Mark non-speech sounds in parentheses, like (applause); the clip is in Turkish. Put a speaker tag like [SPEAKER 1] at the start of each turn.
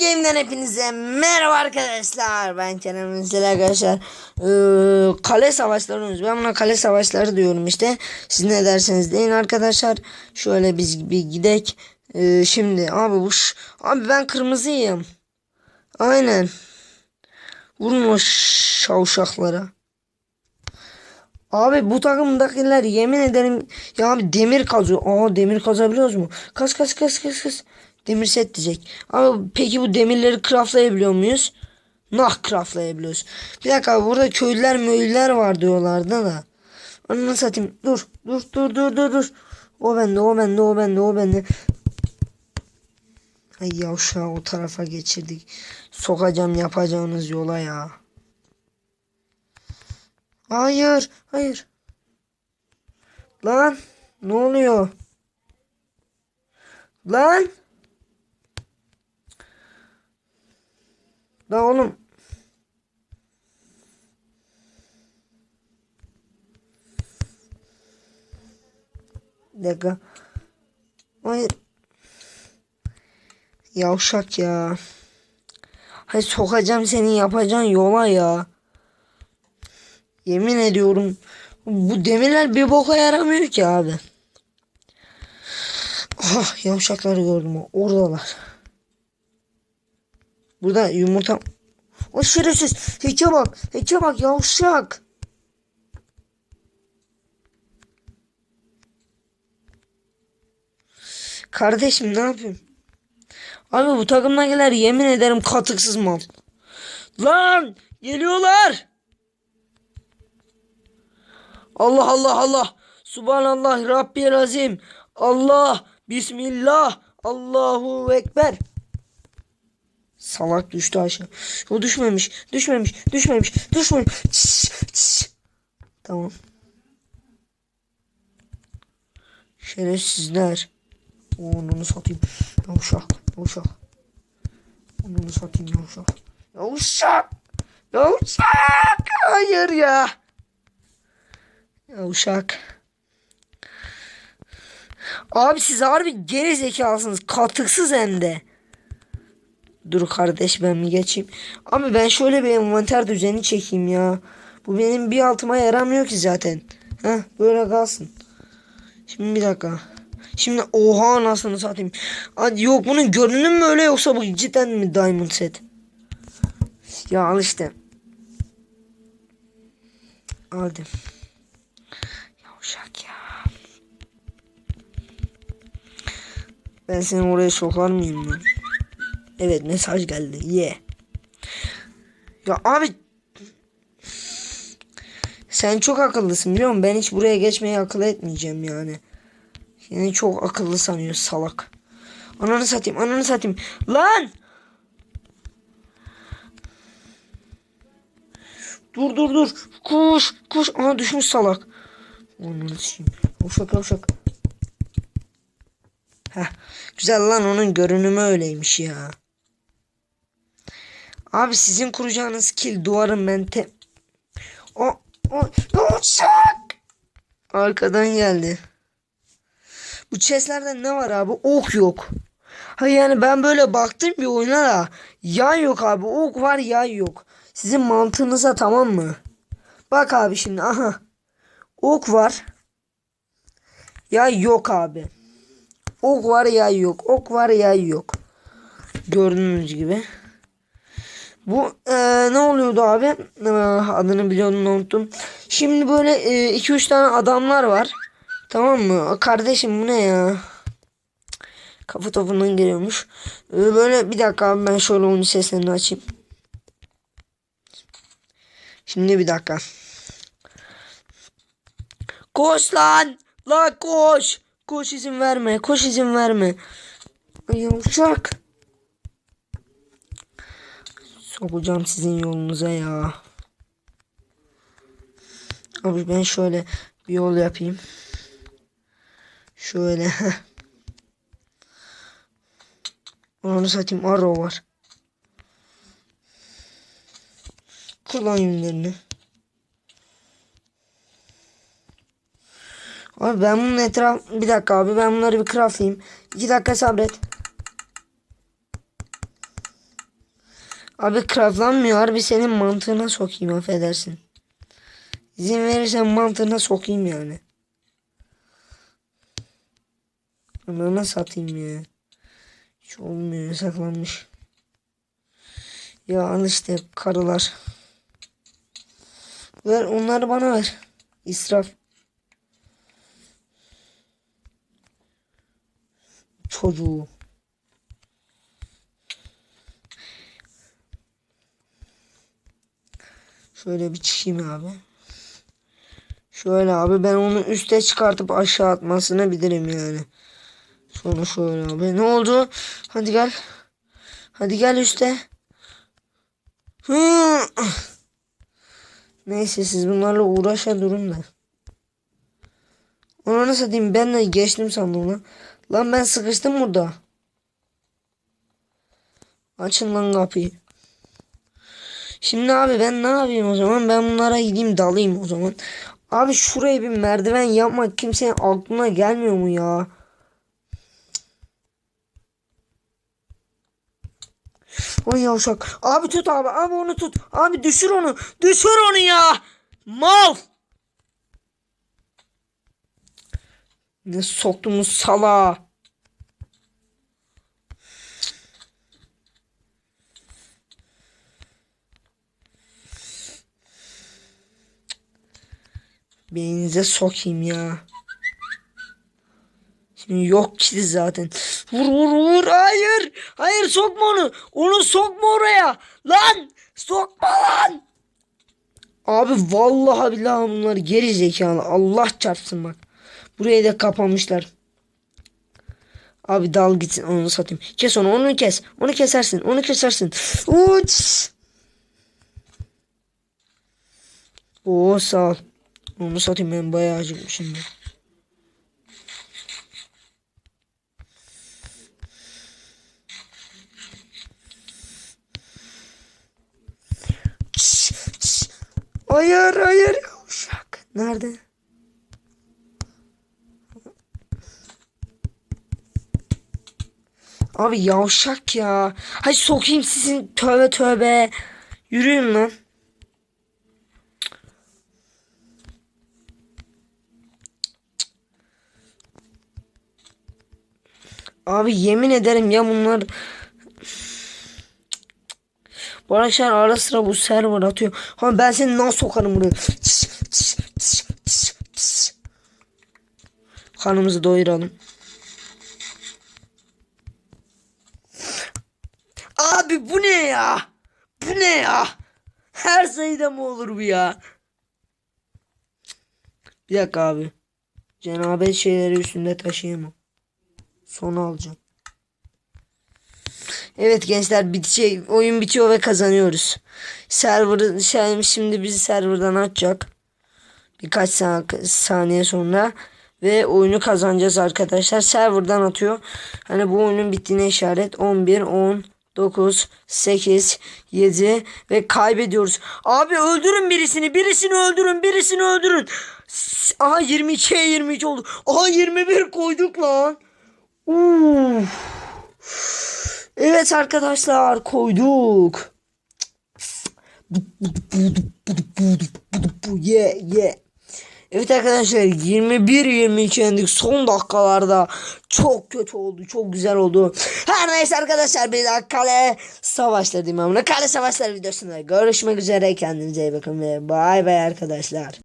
[SPEAKER 1] Game'den hepinize merhaba arkadaşlar. Ben Kerem Ünsel arkadaşlar. Ee, kale savaşları oynuyoruz. Ben buna kale savaşları diyorum işte. Siz ne derseniz deyin arkadaşlar. Şöyle biz bir gidek. Ee, şimdi abi bu abi ben kırmızıyım. Aynen. Vurun o şavşaklara. Abi bu takımdakiler yemin ederim ya abi demir kazıyor. Aa demir kazabiliyoruz mu? Kaz kaz kaz kaz kaz. Demir set diyecek. Abi peki bu demirleri craftlayabiliyor muyuz? Nah craftlayabiliyoruz. Bir dakika burada köylüler möylüler var diyorlardı da. Onu satayım. Dur dur dur dur dur dur. O bende o bende o bende o bende. Ay yavşağı o tarafa geçirdik. Sokacağım yapacağınız yola ya. Hayır, hayır. Lan, ne oluyor? Lan. Lan oğlum. Dakika. Hayır. Yavşak ya. Hayır sokacağım seni yapacağın yola ya. Yemin ediyorum bu demirler bir boka yaramıyor ki abi. Ah yavşakları gördüm oradalar. Burada yumurta. O şerefsiz. Heke bak. Heke bak yavşak. Kardeşim ne yapayım? Abi bu takımdakiler yemin ederim katıksız mal. Lan geliyorlar. Allah Allah Allah. Subhanallah Rabbiyel Azim. Allah. Bismillah. Allahu Ekber. Salak düştü aşağı. O düşmemiş. Düşmemiş. Düşmemiş. Düşmemiş. Çiş, çiş. Tamam. Şerefsizler. Onu satayım. Yavşak. Yavşak. Onu satayım yavşak. Yavşak. Yavşak. Hayır ya. Yavşak. Abi siz harbi geri zekalısınız. Katıksız hem de. Dur kardeş ben mi geçeyim? Abi ben şöyle bir envanter düzeni çekeyim ya. Bu benim bir altıma yaramıyor ki zaten. Heh böyle kalsın. Şimdi bir dakika. Şimdi oha anasını satayım. Hadi yok bunun görünüm mü öyle yoksa bu cidden mi diamond set? Ya al işte. Hadi. Yavşak ya. Ben seni oraya sokar mıyım lan? Evet mesaj geldi. Ye. Ya abi sen çok akıllısın biliyor musun? Ben hiç buraya geçmeyi akıl etmeyeceğim yani. Yani çok akıllı sanıyor salak. Ananı satayım, ananı satayım. Lan! Dur dur dur. Koş, koş. Aha düşmüş salak. Ananı satayım. Uşak uşak. Heh. Güzel lan onun görünümü öyleymiş ya. Abi sizin kuracağınız kil duvarın ben te... O, o, uçak! Arkadan geldi. Bu chestlerde ne var abi? Ok yok. Ha yani ben böyle baktım bir oyuna da yay yok abi. Ok var yay yok. Sizin mantığınıza tamam mı? Bak abi şimdi aha. Ok var. Yay yok abi. Ok var yay yok. Ok var yay yok. Gördüğünüz gibi. Bu e, ne oluyordu abi? E, adını biliyorum unuttum. Şimdi böyle 2-3 tane adamlar var. Tamam mı? Kardeşim bu ne ya? Kafa topundan geliyormuş. E, böyle bir dakika abi ben şöyle onun seslerini açayım. Şimdi bir dakika. Koş lan! La koş! Koş izin verme. Koş izin verme. Yavşak. Sokacağım sizin yolunuza ya. Abi ben şöyle bir yol yapayım. Şöyle. (laughs) Onu satayım. Arrow var. Kullan yünlerini. Abi ben bunun etraf... Bir dakika abi ben bunları bir craftlayayım. İki dakika sabret. Abi craftlanmıyor. Harbi senin mantığına sokayım affedersin. İzin verirsen mantığına sokayım yani. Anana satayım ya. Hiç olmuyor saklanmış. Ya al işte karılar. Ver onları bana ver. İsraf. Çocuğu. Şöyle bir çıkayım abi. Şöyle abi ben onu üste çıkartıp aşağı atmasını bilirim yani. Sonra şöyle abi. Ne oldu? Hadi gel. Hadi gel üste. Hı. Neyse siz bunlarla uğraşa durun da. Ona nasıl diyeyim ben de geçtim sandım lan. Lan ben sıkıştım burada. Açın lan kapıyı. Şimdi abi ben ne yapayım o zaman? Ben bunlara gideyim dalayım o zaman. Abi şuraya bir merdiven yapmak kimsenin aklına gelmiyor mu ya? Ay yavşak. Abi tut abi. Abi onu tut. Abi düşür onu. Düşür onu ya. Mal. Ne soktuğumuz sala. Beyninize sokayım ya. Şimdi yok ki zaten. Vur vur vur. Hayır. Hayır sokma onu. Onu sokma oraya. Lan. Sokma lan. Abi vallahi billahi bunlar geri zekalı. Allah çarpsın bak. Burayı da kapamışlar. Abi dal gitsin onu satayım. Kes onu onu kes. Onu kesersin. Onu kesersin. Uç. Oo sağ ol. Onu satayım ben bayağı acıktım şimdi. Hayır hayır yavşak. Nerede? Abi yavşak ya. Hay sokayım sizin tövbe tövbe. Yürüyün lan. Abi yemin ederim ya bunlar bu arkadaşlar ara sıra bu server atıyor. Ha ben seni nasıl sokarım buraya. Kanımızı doyuralım. Abi bu ne ya? Bu ne ya? Her sayıda mı olur bu ya? Bir dakika abi. Cenabet şeyleri üstünde taşıyamam. Sonu alacağım. Evet gençler bitecek. Oyun bitiyor ve kazanıyoruz. Server şey, şimdi bizi serverdan atacak. Birkaç sa- saniye sonra ve oyunu kazanacağız arkadaşlar. Serverdan atıyor. Hani bu oyunun bittiğine işaret 11 10 9 8 7 ve kaybediyoruz. Abi öldürün birisini. Birisini öldürün. Birisini öldürün. Aha 22'ye 23 oldu. Aha 21 koyduk lan. Uf. Evet arkadaşlar koyduk. Yeah yeah. Evet arkadaşlar 21-22 yendik son dakikalarda. Çok kötü oldu. Çok güzel oldu. Her neyse arkadaşlar bir daha kale savaşları diyeyim ama kale savaşları videosunda görüşmek üzere. Kendinize iyi bakın ve bay bay arkadaşlar.